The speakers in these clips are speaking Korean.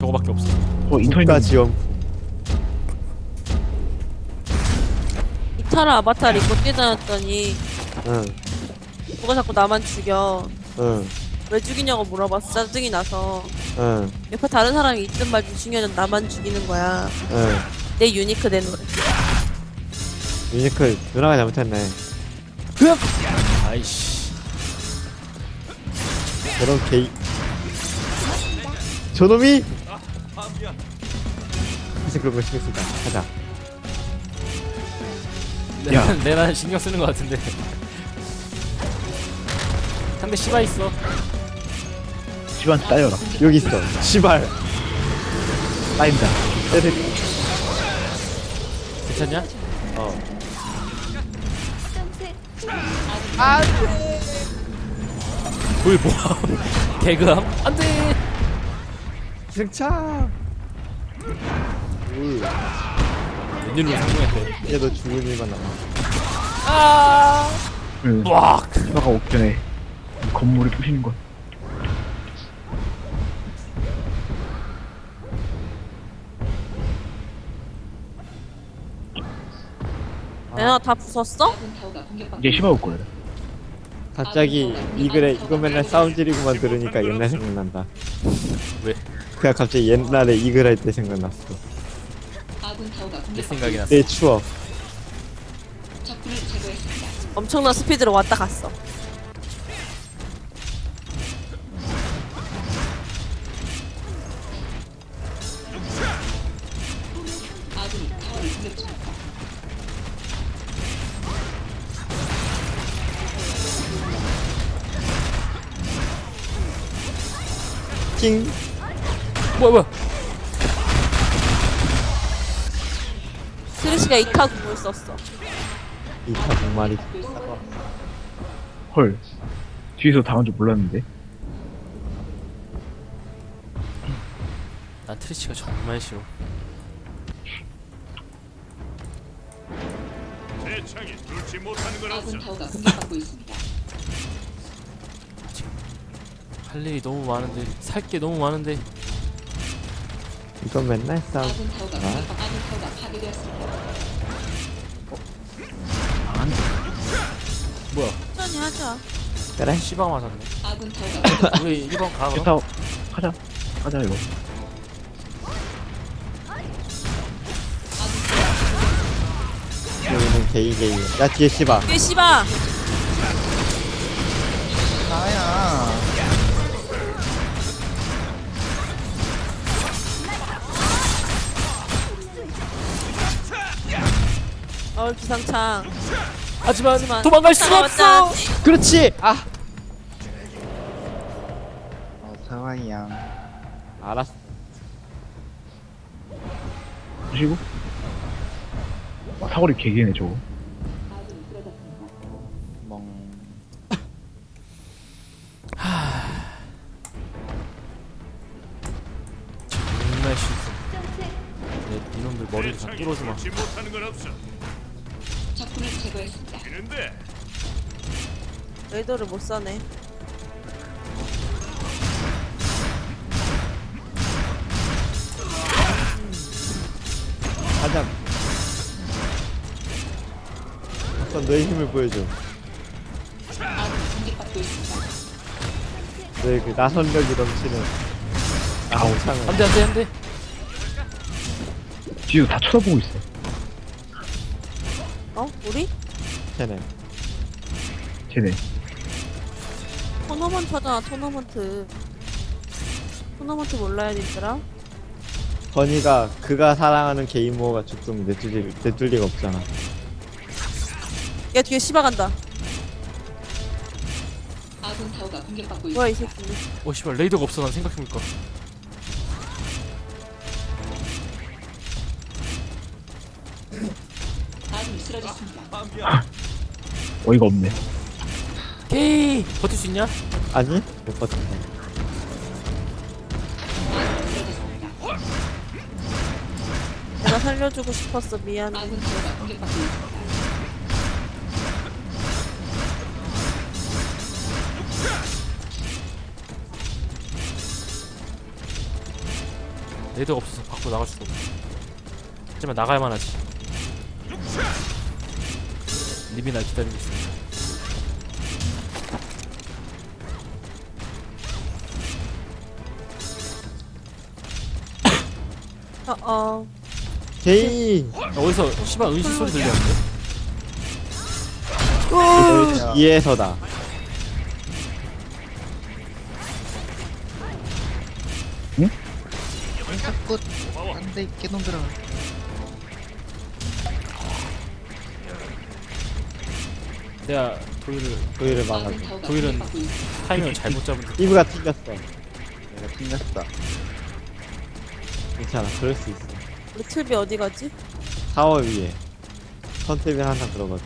저거밖에 없어. 어 인터넷 국가 지원 이타라 아바타 입고 뛰다녔더니 응, 누가 자꾸 나만 죽여 응, 왜 죽이냐고 물어봤어 짜증이 나서 응, 옆에 다른 사람이 있든 말든 중요한 나만 죽이는 거야 응. 내 유니크 되는 거야 유니클 누나가 잘못했네. 아이씨. 저런 게이. 저놈이. 그래서 그런 거 신경 쓴다. 가자. 야. 내 나 신경 쓰는 것 같은데. 상대 씨바 있어. 집안 따여라 여기 있어. 시발. 따인다 때려. 괜찮냐? 어. 돌 모함. 개그함? 안 돼! 기승차. 울. 웬일로 성공했대. 이제 너 죽은 일만 남아. 아! 응 와! 집아가 오기 전에 이 건물을 부시는 것 내가 다 부쉈어? 이제 심하 올 거야 갑자기 이글에 이거 맨날 사운드 지르고만 들으니까 옛날 생각난다. 왜? 그냥 갑자기 옛날에 이글 할 때 생각났어. 내 생각이 났어. 내 추억. 엄청난 스피드로 왔다 갔어 킹. 뭐야, 뭐야? 스리시가 이타 궁을 썼어 이타 정말이. 헐 뒤에서 당한 줄 몰랐는데 난 트리치가 정말 싫어. 대창이 뚫지 못하는 건 없어. 할 일이 너무 많은데, 살 게 너무 많은데. 이건 맨날 싸움. 뭐야? 천천히 하자 그래? 씨바 맞았네. 우리 1번 가, 그럼? 가자 가자 이거 여기는 게이 게이. 야 뒤에 씨바. 뒤에 씨바 어 기상창 하지만, 하지만 도망갈 수가 없어! 그렇지. 아. 어, 상황이야. 알았어. 부시고 와 사거리 개기네 저거 멍. 정말 싫어. 내 이놈들 머리를 다 뚫어주마. 뚫지 못하는 건 없어. 되는데 레이더를 못 사네 가자. 어떤 너의 힘을 보여줘. 너의 그 나선력이 넘치는 나홍창을 안 돼, 안 돼, 안 돼. 뒤에서 다 쳐다보고 있어 어? 우리? 쟤네. 쟤네 토너먼트 하잖아 토너먼트 토너먼트 몰라야 되더라 건이가 그가 사랑하는 게이머가 죽으면 내줄 내줄 리가 없잖아. 야 뒤에 씨바 간다 뭐야 이 새끼 오, 씨발, 레이더가 없어, 난 생각해보니까. 어이가 없네 게이! 버틸 수 있냐? 아니? 못 버텼다. 내가 살려주고 싶었어 미안해 레드가 없어서 밖으로 나갈 수가 없어 하지만 나가야만 하지 님이 날 기다리고 있습니다. 어어. 게이 어디서 씨발 은신 소리 들렸는데? 뒤에서다. 자꾸 안돼 깨놈들아 내가 도일을 도일을 막아줘. 도일은 타이밍을 잘못 잡은 듯 이브가 튕겼어. 내가 튕겼어 괜찮아 그럴 수 있어. 우리 틀비 어디 가지? 타워 위에. 컨셉이 항상 그러거든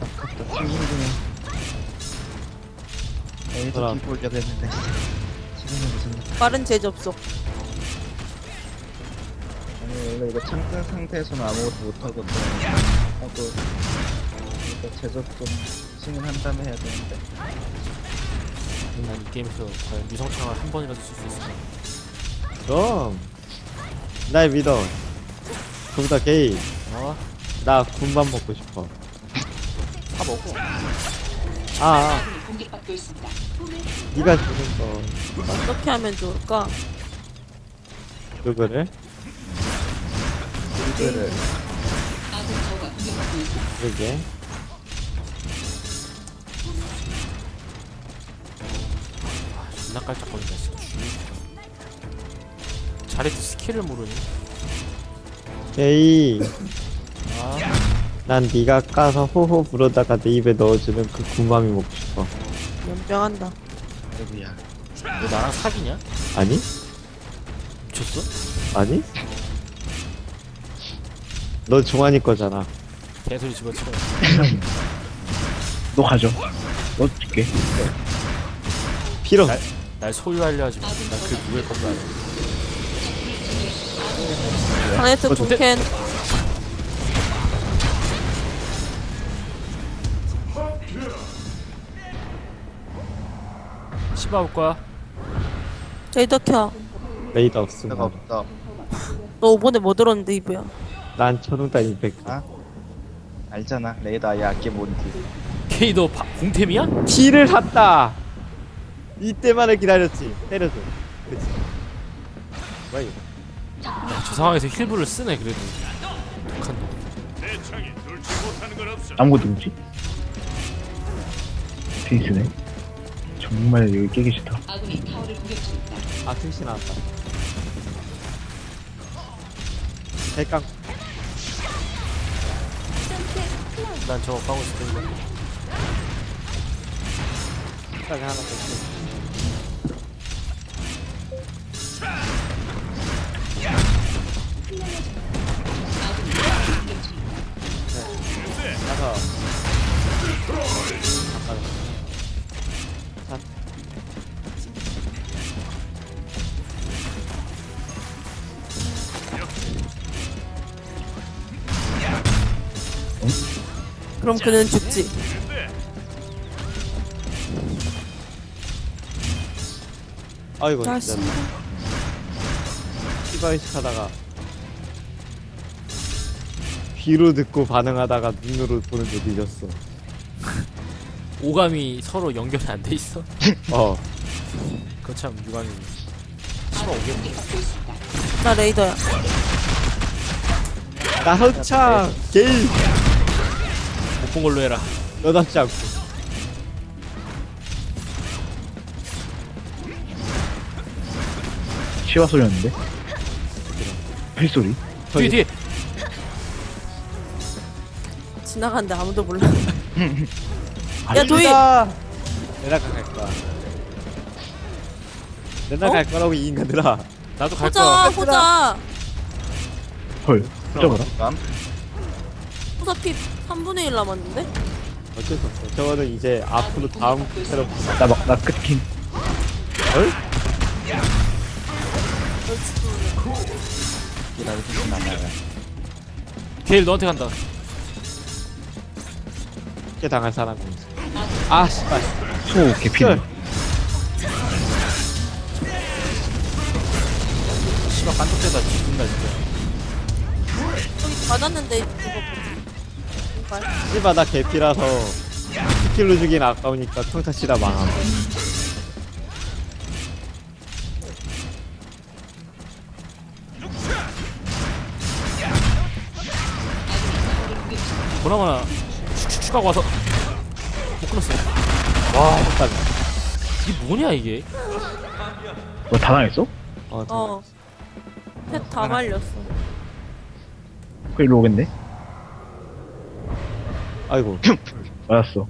아깝다 친구 중에 에이도 그럼. 끼고 오려고 했는데 지금은 무슨 빠른 재접속 아니 원래 이거 창뜬 상태에서는 아무것도 못하거든 하고 이거 제작 좀 승인한 다음에 해야 되는데. 난 이 게임에서 과연 유성창을 한 번이라도 쓸 수 있을까? 그럼 날 믿어 거기다 게이 어? 나 군밥 먹고 싶어. 다 먹어. 아, 아. 네가 주는 거. 어떻게 하면 좋을까? 누구를? 이거를 그러게 존나 깔짝거린다 진짜 자레트 스킬을 모르니 게이 아 난 네가 까서 호호 부르다가 내 입에 넣어주는 그 군밤이 먹고 싶어 연병한다 아이고야 너 나랑 사귀냐? 아니? 미쳤어? 아니? 너 종환이 거잖아. 개소리 집어치워. 너 가져. 너 줄게. 필요. 날, 날 소유하려 하지 마 난그 누구의 것도 아니야 군캔 씹어올 거야? 제이더 켜. 레이더 내가 없으면 없어 너 이번에 뭐 들었는데 이브야? 난 천웅단 200 아? 알잖아 레이더 아예 아껴 뭔지 케이 너 바, 공템이야? 키를 샀다 이때만을 기다렸지 때려줘 그치 뭐야 이거 야, 저 상황에서 힐브를 쓰네 그래도 독한 놈 못하는 건 없어. 아무것도 없지? 페이스네. 정말 여기 깨기 싫다. 아 승시 나왔다 대깡 난 저거 까고 있을 텐데 까지 하나 더 네, 가서. 자, 그럼 그는 죽지. 아이고. 진짜 시바이식 하다가 귀로 듣고 반응하다가 눈으로 보는 게 늦었어 오감이 서로 연결이 안 돼 있어 어 그거 참 유감이 씨발 오겠네 나 레이더야. 나선창 게임 못본 걸로 해라 너답지 않고 시와 소리였는데? 필소리? 뒤에 뒤에 지나갔는데 아무도 몰라. 아, 야 도희. 내나가 갈 거야 내나 어? 갈 거라고 이 인간들아 나도 갈 거야 보자. 헐. 저거라? 감? 보자 피 3분의 1 남았는데? 어쩔 수 없어 저거는 이제 앞으로 다음 새로 나 막, 나 끝킨. 헐? 이라도 좀 남아요 게일 너한테 간다 쉽게 당할 사람이 있어. 아 씨발. 소 개피네. 씨발 반쪽대다 죽는다 진짜 저기 받았는데 이거 뭐지? 이발. 씨발 나 개피라서 스킬로 주긴 아까우니까 평타 치다 망함. 보나마나 슉슉슉 하고 와서 못 끊었어 와 잠깐. 이게 뭐냐 이게 뭐다 당했어? 어, 저- 어. 펫다 말렸어. 그 일로 오겠네. 아이고. 맞았어.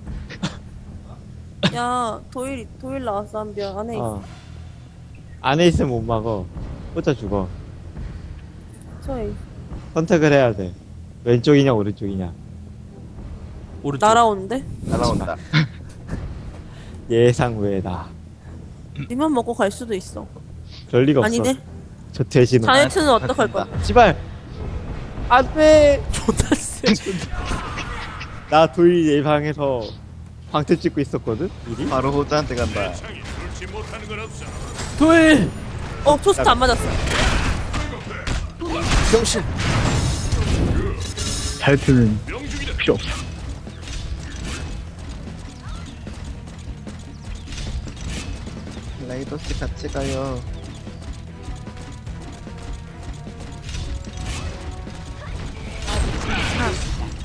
야 도일 도일 나왔어 한별 안에 있어. 어. 안에 있으면 못 막어. 꽂아 죽어. 저기 선택을 해야 돼. 왼쪽이냐 오른쪽이냐. 오른쪽 날아오는데? 날아온다. 예상 외다. 니만 먹고 갈 수도 있어. 그럴 리가 없어. 아니네. 저 돼지는. 자네트는 어떡할 거야? 씨발. 안돼. 존나 세 나 도일 예방에서 방패 찍고 있었거든. 미리. 바로 호자한테 간다. 창이 뚫지 못하는 건 없어. 도일 어 토스트 안 맞았어. 병신 명중이다. 필요 없어. 레이더스 같이 가요.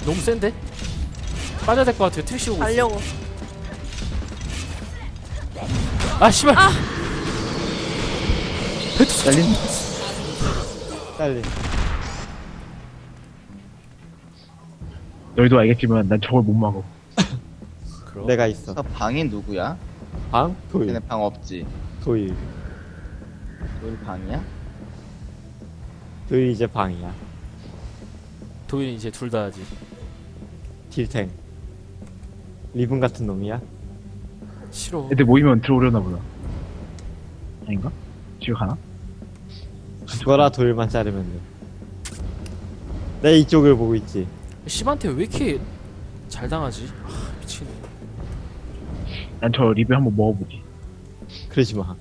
너무 센데? 빠져야 될 것 같아요 오고 있어 가려고. 아 씨발 아! 잘린? 빨리. 너희도 알겠지만 난 저걸 못 막어. 그럼 내가 있어. 저 방이 누구야? 방 도일. 걔네 방 없지. 도일. 우리 방이야? 도일 이제 방이야. 도일이 이제 둘 다 하지 딜탱. 리븐 같은 놈이야. 싫어 애들 모이면 들어오려나 보다. 아닌가? 집에 가나? 죽어라 도일만 자르면 돼. 내 이쪽을 보고 있지. 씨한테 왜 이렇게 잘 당하지? 아, 미치겠네 난 저 리뷰 한번 먹어보지. 그러지 마.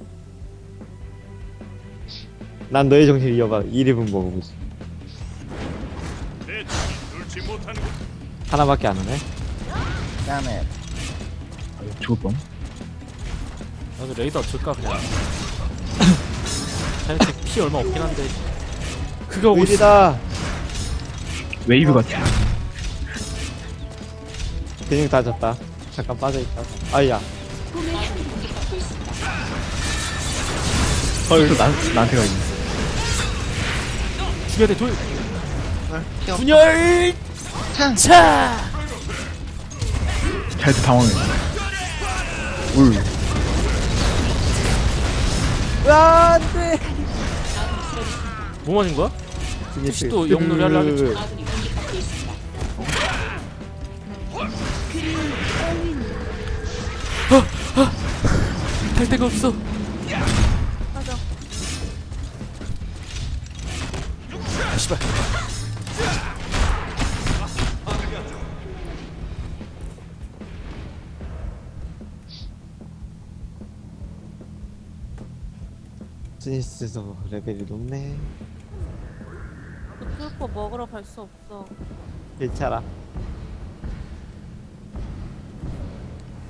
난 너의 정신을 이어가 이 리븐 먹어보지. 내 하나밖에 안 오네. 아, 죽을 뻔. 나도 레이더 어쩔까 그냥 자네트 피 얼마 없긴 한데 있어 도일이다. 웨이브 같아. 근육 다 졌다. 잠깐 빠져있다. 아야. 헐, 또 난, 나한테 가 있네. 죽여야 돼 도일 헐, 튀어. 분열 창! 차 자유투 당황해. 울. 아, 안 돼. 뭐 맞은 거야? 혹시 또 영놀이 하려 하겠지? 할 데가 없어 맞아. 아 씨발 스니스도 레벨이 높네. 뚫고 먹으러 갈 수 없어. 괜찮아.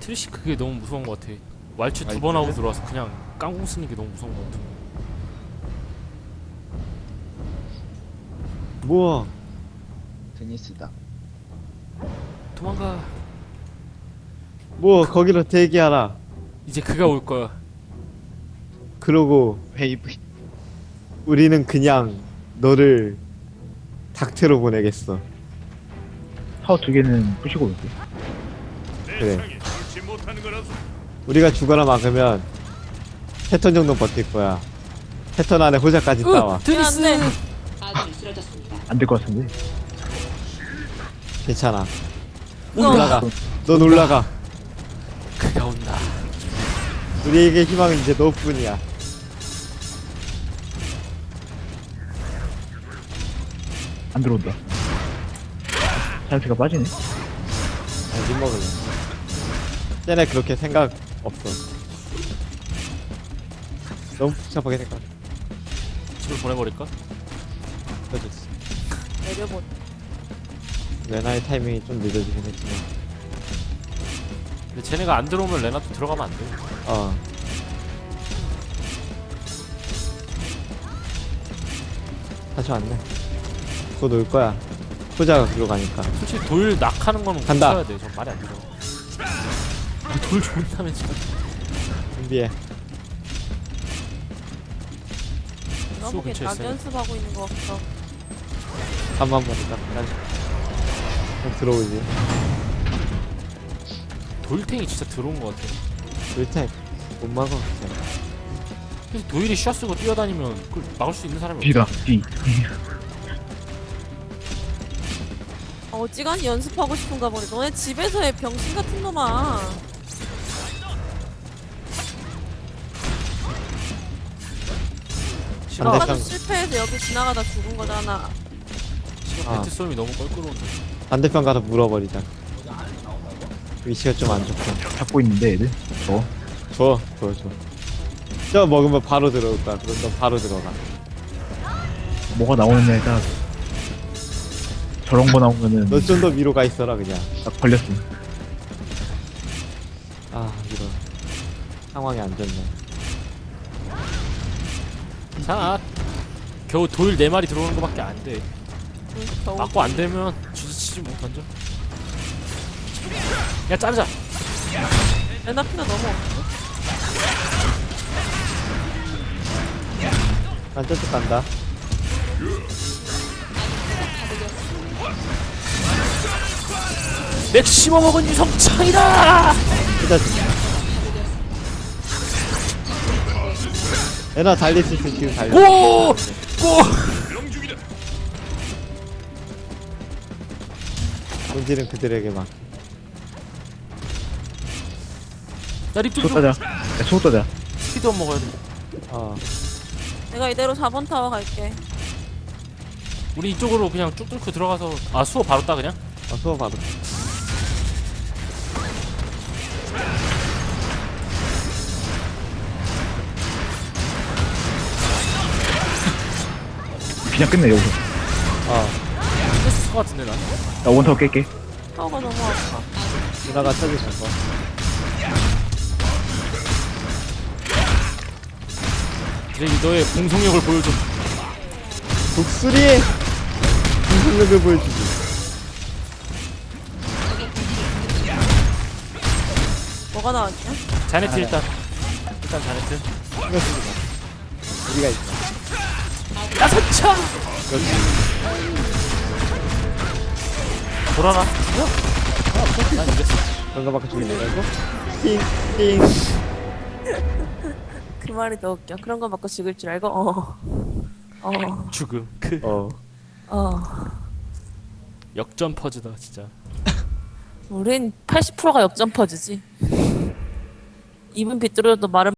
트리시 그게 너무 무서운 것 같아 왈츠 두 번 하고? 들어와서 그냥 깡공 쓰는 게 너무 무서운 것 같아 뭐야? 드니스다. 도망가 뭐 거기로 대기하라. 이제 그가 올 거야 그러고 웨이브. 우리는 그냥 너를 닥테로 보내겠어. 타워 두 개는 부시고 올게. 내 그래. 우리가 죽어나 막으면 패턴 정도 버틸 거야. 패턴 안에 호자까지 따와. 으 트리스 야, 안 돼. 안될 것 같은데. 괜찮아. 너 올라가. 넌 올라가. 그가 온다 우리에게 희망은 이제 너뿐이야. 안 들어온다. 자유투가 빠지네. 집 먹을래. 쟤네 그렇게 생각 없어. 너무 복잡하게 생각. 집을 보내버릴까? 늦어졌어. 내려보. 레나의 타이밍이 좀 늦어지긴 했지만. 근데 쟤네가 안 들어오면 레나도 들어가면 안 돼. 어. 다시 왔네. 곧올 거야. 후자가 그로 가니까. 솔직히 돌 낙하는 거는 간다. 고쳐야 돼. 저 말이 안 들어. 아, 돌 좋다면 진짜. 준비해. 닭 있어요. 연습하고 있는 거 같아. 한번 보니까. 난 그럼 들어오지. 돌탱이 진짜 들어온 것 같아. 일단 못 막아. 그냥. 그래서 도일이 샷 쓰고 뛰어다니면 그걸 막을 수 있는 사람이 뒤다 뒤 어지간히 연습하고 싶은가 보네. 너네 집에서의 병신 같은 놈아. 아까도. 실패해서 여기 지나가다 죽은 거잖아. 싫어. 아. 배트 쏘임이 너무 껄끄러운데. 반대편 가서 물어버리자. 위치가 좀 안 좋고. 잡고 있는데 애들 저 줘, 줘, 줘. 저 먹으면 바로 들어올 거야. 그럼 너 바로 들어가. 뭐가 나오느냐에 따라서 저런 거 나오면은 너 좀 더 위로 가 있어라, 그냥. 딱 걸렸어 아, 이런. 상황이 안 좋네. 자, 겨우 도일 네 마리 들어오는 거밖에 안 돼. 응, 겨우. 맞고 안 되면 주지치지 못 던져. 야 자르자. 너무 없어. 난 저쪽 간다. 맥시멈 먹은 유성창이다. 일단 애나 달릴 수 있으면 지금 달려. 고! 고! 본질은 그들에게 막. 나 립도 소좀 따자 야, 소 따자 스피드업 먹어야 돼. 어. 내가 이대로 4번 타워 갈게. 우리 이쪽으로 그냥 쭉 뚫고 들어가서 아 수호 바로 따 그냥. 어, 수업 받아. 그냥 끝내 여기서 어. 했을 것 같은데 난. 나 원타워 깰게 타워가 너무 아파. 누나가 찾으셔서. 드레이 너의 공성력을 보여줘. 독수리! 공격력을 보여주지. 뭐가 나왔냐? 자네트 일단. 일단 자네트. 우리가 있어. 야사차. 그렇지. 돌아라. 난 이겼어. 그런 거밖에 죽이지 말고. 띵, 띵. 그 말이 더 웃겨. 그런 거 맞고 죽을 줄 알고, 어. 어, 죽음. 그 어. 어. 역전 퍼즈다 진짜. 우린 80%가 역전 퍼즈지. 입은 비뚤어도 말은